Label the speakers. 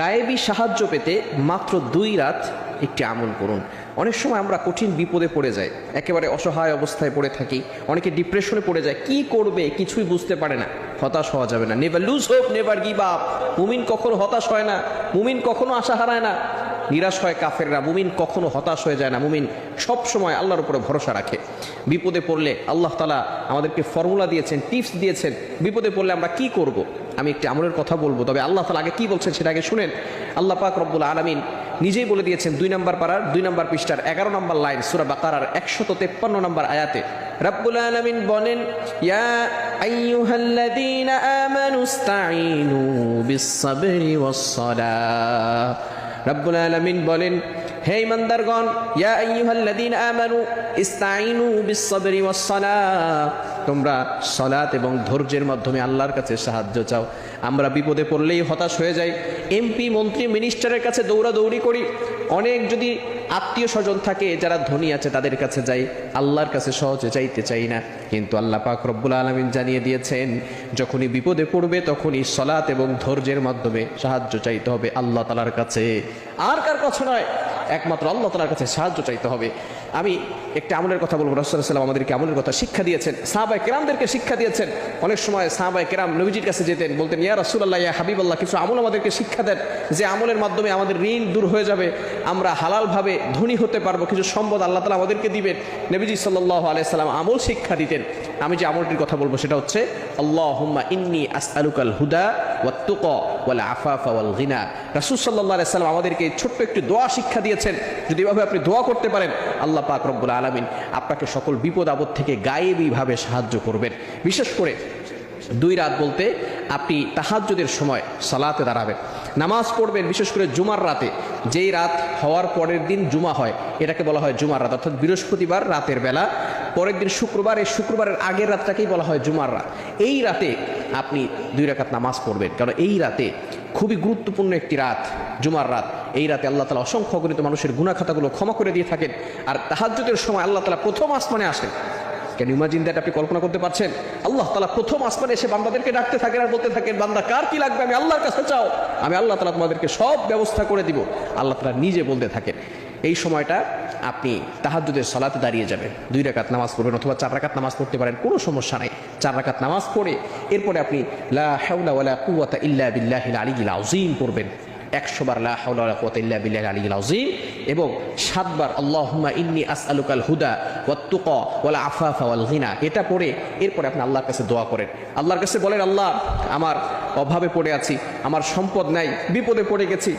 Speaker 1: গায়েবী সাহায্য পেতে মাত্র দুই রাত একটি আমল করুন। অনেক সময় আমরা কঠিন বিপদে পড়ে যাই, একেবারে অসহায় অবস্থায় পড়ে থাকি, অনেকে ডিপ্রেশনে পড়ে যায়, কি করবে কিছুই বুঝতে পারে না, হতাশ হওয়া যাবে না। Never lose hope never give up মুমিন কখনো হতাশ হয় না, মুমিন কখনো আশা হারায় না। নিরাশ হয় কাফেররা, মুমিন কখনো হতাশ হয়ে যায় না। মুমিন সব সময় আল্লাহর উপরে ভরসা রাখে। বিপদে পড়লে আল্লাহ তালা আমাদেরকে ফর্মুলা দিয়েছেন টিপস দিয়েছেন। বিপদে পড়লে আমরা কি করব। আমি একটি আমলের কথা বলব। তবে আল্লাহ তালা আগে কী বলছেন সেটা আগে শুনেন। আল্লাহ পাক রব্বুল আলমিন নিজেই বলে দিয়েছেন দুই নম্বর পাড়ার, দুই নম্বর পৃষ্ঠার, এগারো নম্বর লাইন, সুরা বাকারার একশত তেপ্পান্ন নম্বর আয়াতে। রব্বুল আলমিন বলেন, ইয়া রব্বুল আলমিন বলেন, হে ইমানদারগণ ইয়া আইয়ুহাল্লাযীনা আমানু ইসতাঈনু বিস-সাবরি ওয়াস-সালাহ। তোমরা সালাত এবং ধৈর্যের মাধ্যমে আল্লাহর কাছে সাহায্য চাও। আমরা বিপদে পড়লেই হতাশ হয়ে যাই। এমপি, মন্ত্রী, মিনিস্টারের কাছে দৌড়াদৌড়ি করি। অনেক যদি আত্মীয় স্বজন থাকে, যারা ধনী আছে তাদের কাছে যাই। আল্লাহর কাছে সহজে চাইতে চাই না। কিন্তু আল্লাহ পাক রব্বুল আলমিন জানিয়ে দিয়েছেন, যখনই বিপদে পড়বে তখনই সলাৎ এবং ধৈর্যের মাধ্যমে সাহায্য চাইতে হবে আল্লাহ তালার কাছে। আর কার কাছে নয়, একমাত্র আল্লাহ তালার কাছে সাহায্য চাইতে হবে। আমি একটা আমলের কথা বলব রসুলাম আমাদেরকে আমলের কথা শিক্ষা দিয়েছেন সাহাবাই কেরামদেরকে শিক্ষা দিয়েছেন। অনেক সময় সাহাবাই কেরাম নবীজির কাছে যেতেন, বলতেন, ইয়া রসুল্লাহ ইয়া হাবিবাল্লাহ, কিছু আমল আমাদেরকে শিক্ষা দেন, যে আমলের মাধ্যমে আমাদের ঋণ দূর হয়ে যাবে, আমরা হালালভাবে ধনী হতে পারব, কিছু সম্পদ আল্লাহ তালা আমাদেরকে দিবেন। নবীজি সাল্লাহ আলাইসাল্লাম আমল শিক্ষা দিতেন। আমি যে আমলটির কথা বলব সেটা হচ্ছে আল্লাহ ইন্নি আসআলুকাল হুদা ওয়া তুক ওয়াল আফাফা ওয়াল গিনা। রাসূল সাল্লাল্লাহু আলাইহি সাল্লাম আমাদেরকে ছোট্ট একটি দোয়া শিক্ষা দিয়েছেন। যদি এভাবে আপনি দোয়া করতে পারেন, আল্লাহ পাক রব্বুল আলামিন আপনাকে সকল বিপদ আপদ থেকে গায়েবীভাবে সাহায্য করবেন। বিশেষ করে দুই রাত বলতে আপনি তাহাজ্জুদের সময় সালাতে দাঁড়াবেন। নামাজ পড়বেন বিশেষ করে জুমার রাতে। যেই রাত হওয়ার পরের দিন জুমা হয়, এটাকে বলা হয় জুমার রাত, অর্থাৎ বৃহস্পতিবার রাতের বেলা। পরের দিন শুক্রবার, এই শুক্রবারের আগের রাতটাকেই বলা হয় জুমার রাত। এই রাতে আপনি দুই রাকাত নামাজ পড়বেন, কারণ এই রাতে খুবই গুরুত্বপূর্ণ একটি রাত, জুমার রাত। এই রাতে আল্লাহ তালা অসংখ্য অগণিত মানুষের গুণাখাতাগুলো ক্ষমা করে দিয়ে থাকেন। আর তাহাজ্জুদের সময় আল্লাহ তালা প্রথম আসমানে আসেন। কেন ইমাজিন দ্যাট আপনি কল্পনা করতে পারছেন? আল্লাহ তালা প্রথম আসমানে এসে বান্দাদেরকে ডাকতে থাকেন আর বলতে থাকেন, বান্দা, কার কি লাগবে? আমি আল্লাহর কাছে চাও। আমি আল্লাহ তালা তোমাদেরকে সব ব্যবস্থা করে দিব। আল্লাহ তালা নিজে বলতে থাকেন। এই সময়টা আপনি তাহাজ্জুদের সালাতে দাঁড়িয়ে যাবেন। দুই রাকাত নামাজ পড়বেন অথবা চার রাকাত নামাজ পড়তে পারেন, কোনো সমস্যা নাই। চার রাকাত নামাজ পড়ে এরপরে আপনি লা হাওলা ওয়ালা কুওয়াতা ইল্লা বিল্লাহিল আলিয়্যিল আযীম পড়বেন। একশো আলীম এবং সাতবার আল্লাহমা ইন্নি আসআলুকাল হুদা ওয়াত তুকা ওয়াল আফাফা হিনা এটা পড়ে এরপরে আপনি আল্লাহর কাছে দোয়া করেন। আল্লাহর কাছে বলেন, আল্লাহ, আমার অভাবে পড়ে আছি, আমার সম্পদ নাই, বিপদে পড়ে গেছি।